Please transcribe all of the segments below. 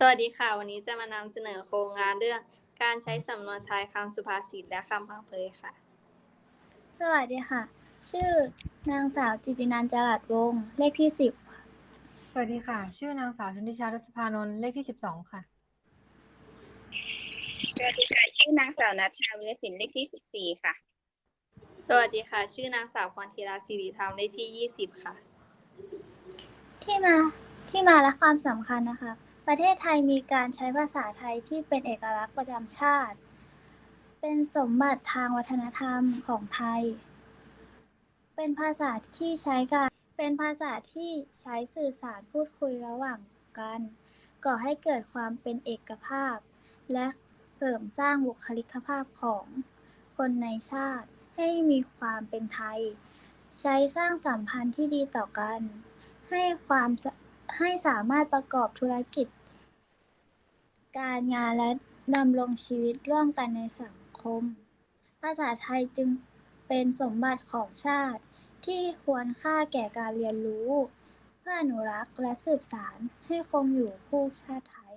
สวัสดีค่ะ วันนี้จะมานำเสนอโครงงานเรื่องการใช้สำนวนไทยคำสุภาษิตและคำพังเพยค่ะ สวัสดีค่ะ ชื่อนางสาวจิตินันท์จรัสวงศ์เลขที่สิบสวัสดีค่ะ ชื่อนางสาวชนทิชารัชพานนท์เลขที่สิบสองค่ะ สวัสดีค่ะ ชื่อนางสาวนัชชาวิรศิลป์เลขที่สิบสี่ค่ะ สวัสดีค่ะ ชื่อนางสาวพรธีราศิริธรรมเลขที่ยี่สิบค่ะ ที่มาที่มาและความสำคัญนะคะ ประเทศไทยมีการใช้ภาษาไทยที่เป็นเอกลักษณ์ประจำชาติ เป็นสมบัติทางวัฒนธรรมของไทย เป็นภาษาที่ใช้การ เป็นภาษาที่ใช้สื่อสารพูดคุยระหว่างกัน ก่อให้เกิดความเป็นเอกภาพ และเสริมสร้างบุคลิกภาพของคนในชาติให้มีความเป็นไทย ใช้สร้างสัมพันธ์ที่ดีต่อกัน ให้ความให้สามารถประกอบธุรกิจ การงานและดำรงชีวิตร่วมกันในสังคม ภาษาไทยจึงเป็นสมบัติของชาติ ที่ควรค่าแก่การเรียนรู้ เพื่ออนุรักษ์และสืบสานให้คงอยู่คู่ชาติไทย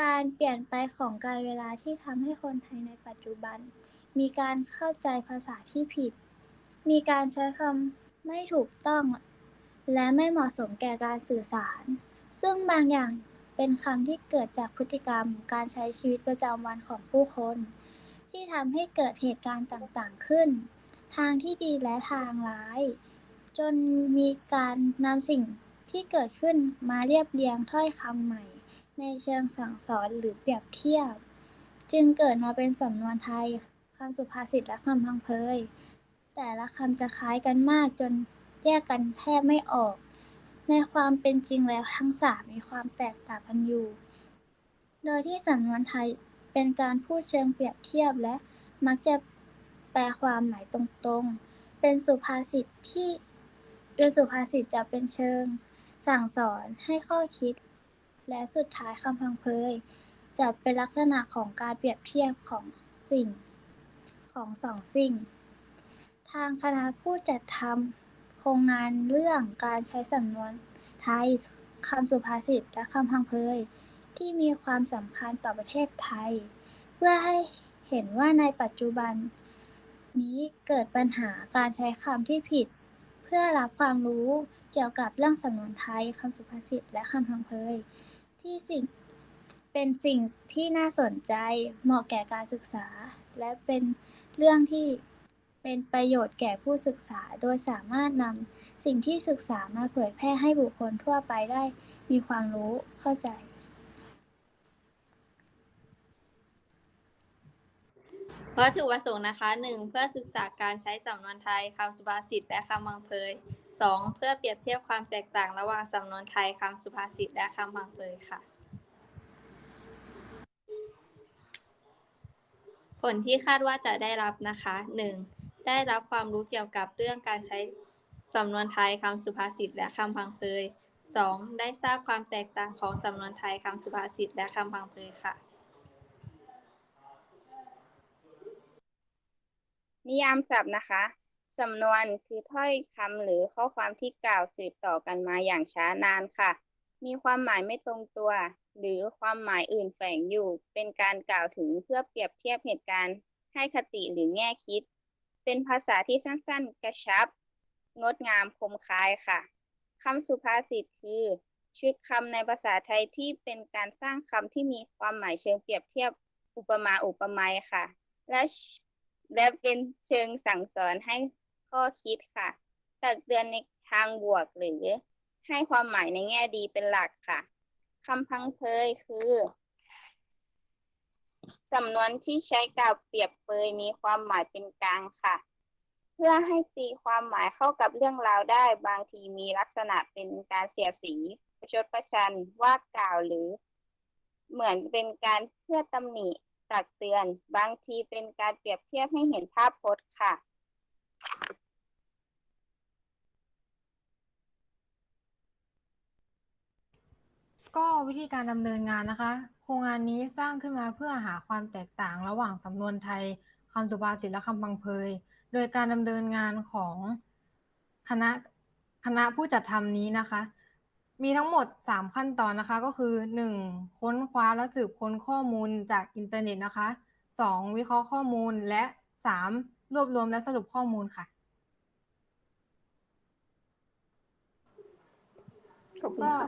การเปลี่ยนไปของการเวลาที่ทำให้คนไทยในปัจจุบัน มีการเข้าใจภาษาที่ผิด มีการใช้คำไม่ถูกต้อง และไม่เหมาะสมแก่การสื่อสาร ซึ่งบางอย่างเป็นคำที่เกิดจากพฤติกรรมการใช้ชีวิตประจำวันของผู้คน ที่ทำให้เกิดเหตุการณ์ต่างๆขึ้น ทางที่ดีและทางร้าย จนมีการนำสิ่งที่เกิดขึ้นมาเรียบเรียงถ้อยคำใหม่ ในเชิงสั่งสอนหรือเปรียบเทียบ จึงเกิดมาเป็นสำนวนไทยคำสุภาษิตและคำพังเพยแต่ละคำจะคล้ายกันมากจนแยกกันแทบไม่ออก ในความเป็นจริงแล้วทั้งสามมีความแตกต่างกันอยู่ โดยที่สำนวนไทยเป็นการพูดเชิงเปรียบเทียบและมักจะแปลความหมายตรงๆ เป็นสุภาษิตที่เป็นสุภาษิตจะเป็นเชิง สั่งสอนให้ข้อคิด และสุดท้ายคำพังเพยจะเป็นลักษณะของการเปรียบเทียบของสิ่งของสองสิ่ง ทางคณะผู้จัดทำ ครงงานเรื่องการใช้สำนวนไทยคำสุภาษิตและคำพังเพยที่มีความสำคัญต่อประเทศไทย เพื่อให้เห็นว่าในปัจจุบัน นี้เกิดปัญหาการใช้คำที่ผิด เพื่อรับความรู้เกี่ยวกับเรื่องสำนวนไทยคำสุภาษิตและคำพังเพยที่สิ่งเป็นสิ่งที่น่าสนใจเหมาะแก่การศึกษา และเป็นเรื่องที่ เป็นประโยชน์แก่ผู้ศึกษา โดยสามารถนำสิ่งที่ศึกษามาเผยแพร่ให้บุคคลทั่วไปได้มีความรู้เข้าใจ วัตถุประสงค์นะคะ 1. เพื่อศึกษาการใช้สำนวนไทยคำสุภาษิตและคำพังเพย 2. เพื่อเปรียบเทียบความแตกต่างระหว่างสำนวนไทยคำสุภาษิตและคำพังเพยค่ะ ผลที่คาดว่าจะได้รับนะคะ 1. ได้รับความรู้เกี่ยวกับเรื่องการใช้สำนวนไทยคำสุภาษิตและคำพังเพย 2. ได้ทราบความแตกต่างของสำนวนไทยคำสุภาษิตและคำพังเพยค่ะ นิยามศัพท์นะคะ สำนวนคือถ้อยคำหรือข้อความที่กล่าวสืบต่อกันมาอย่างช้านานค่ะ มีความหมายไม่ตรงตัว หรือความหมายอื่นแฝงอยู่ เป็นการกล่าวถึงเพื่อเปรียบเทียบเหตุการณ์ ให้คติหรือแง่คิด เป็นภาษาที่สั้นๆ กระชับ งดงามคมคายค่ะคำสุภาษิตคือ ชุดคำในภาษาไทยที่เป็นการสร้างคำที่มีความหมายเชิงเปรียบเทียบอุปมาอุปไมยค่ะ และและเป็นเชิงสั่งสอนให้ข้อคิดค่ะ ตักเตือนในทางบวกหรือให้ความหมายในแง่ดีเป็นหลักค่ะคำพังเพยคือ สำนวนที่ใช้กล่าวเปรียบเปยมีความหมายเป็นกลางค่ะ เพื่อให้ตีความหมายเข้ากับเรื่องราวได้บางทีมีลักษณะเป็นการเสียสีประชดประชันว่ากล่าวหรือ เหมือนเป็นการเพื่อตำหนิตักเตือน บางทีเป็นการเปรียบเทียบให้เห็นภาพพจน์ค่ะ ก็วิธีการดำเนินงานนะคะ โครงงานนี้สร้างขึ้นมาเพื่อหาความแตกต่างระหว่างสำนวนไทยคำสุภาษิตและคำบังเพย โดยการดำเนินงานของคณะคณะผู้จัดทำนี้นะคะ มีทั้งหมด 3 ขั้นตอนนะคะ ก็คือ 1. ค้นคว้าและสืบค้นข้อมูลจากอินเทอร์เน็ตนะคะ 2. วิเคราะห์ข้อมูลและ 3. รวบรวมและสรุปข้อมูลค่ะขอบคุณค่ะ